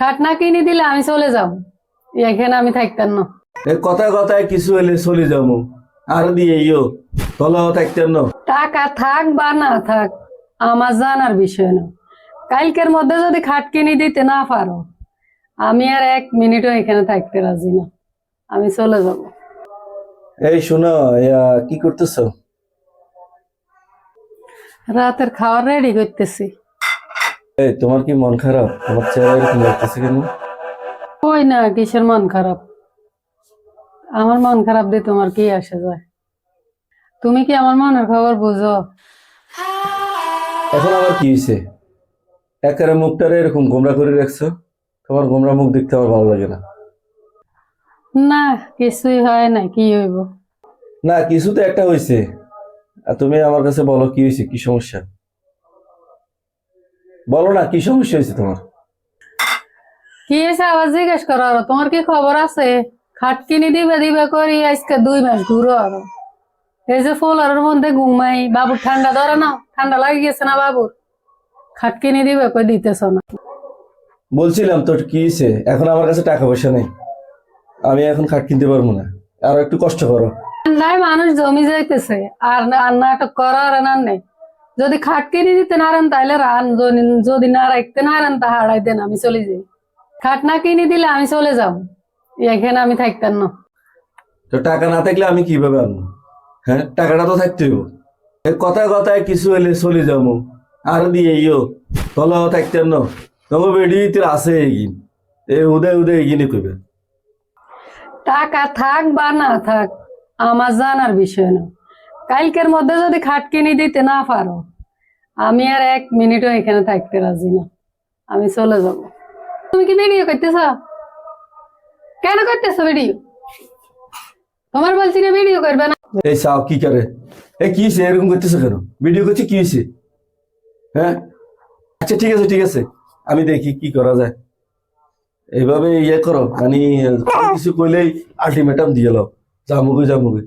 খাট না কিনে দিলে আমি চলে যাব। এখানে আমি থাকতাম না। এ কথায় কথায় কিছু হলে চলে যাব। আর দিয়ে ইয়ো তলাও থাকতেন না। টাকা থাক বা না থাক আমার জানার বিষয় না। কালকের মধ্যে যদি খাট কিনে দিতে না পারো আমি আর এক মিনিটও এখানে থাকতে রাজি না। আমি চলে যাব। এই শোনো কি করতেছ? রাতের খাওয়ার রেডি করতেছি। এই তোমার কি মন খারাপ? তোমার চেহারা এরকম লাগতেছে কেন? ওই না কিসের মন খারাপ? আমার মন খারাপ দিয়ে তোমার কি আসে যায়? তুমি কি আমার মনের খবর বুঝো? এখন আবার কি হয়েছে একারে মুখটারে এরকম গোমরা করে রাখছো? তোমার গোমরা মুখ দেখতে আমার ভালো লাগে না। না কিছুই হয় না কি হইব? না কিছু তো একটা হয়েছে আর তুমি আমার কাছে বলো কি হয়েছে কি সমস্যা? বলো না কি সমস্যা হয়েছে তোমার? কি হয়েছে? আবার জিজ্ঞেস করো আরও। তোমার কি খবর আছে? খাট কিনে দিবে দিবে করি আজকে দুই মাস ঘুরো আরও। এই যে ফুলার মধ্যে ঘুমাই বাবুর ঠান্ডা ধরে না ঠান্ডা লাগে গেছে না বাবুর? খাট কিনে দিবে কই দিতেছ না? বলছিলাম তোর কি হয়েছে? এখন আমার কাছে টাকা পয়সা নেই। আমি এখন খাট কিনতে পারব না। আরও একটু কষ্ট করো। নাই মানুষ জমি যাইতেছে। আর না- আর নাটক করা আর না নেই। যদি খাট কিনে দিতে না রান তাহলে রান। যদি না রাখতে না রান তা হারাই দেন আমি চলে যাই। খাট না কিনে দিলে আমি চলে যাব। এখানে আমি থাকতাম না। তো টাকা না থাকলে আমি কীভাবে আনব? হ্যাঁ টাকাটা তো থাকতে হইব এই কথায় কথায় কিছু হলে চলে যাব। আর দিয়ে ইয়ো তলাও থাকতেন না। তোমার বেডি তোর আছে এগিন। এই উদয় উদয় এগিনে কইবে। টাকা থাক বা না থাক আমার জানার বিষয় না। কালকের মধ্যে যদি খাট কিনে দিতে না পারো আমি আর এক মিনিটও এখানে থাকতে রাজি না। আমি চলে যাব। তুমি কি ভিডিও করতেছ? কেন করতেছো ভিডিও তোমার বলছি না ভিডিও করবে না। এই সাও কি করে? এই কি হয়েছে এরকম করতেছো কেন? ভিডিও করছি, কি হয়েছে হ্যাঁ? আচ্ছা ঠিক আছে ঠিক আছে। আমি দেখি কি করা যায়। এইভাবে ইয়ে করো মানে কিছু কইলেই আলটিমেটাম দিয়ে লো জামুগুই জামুগুই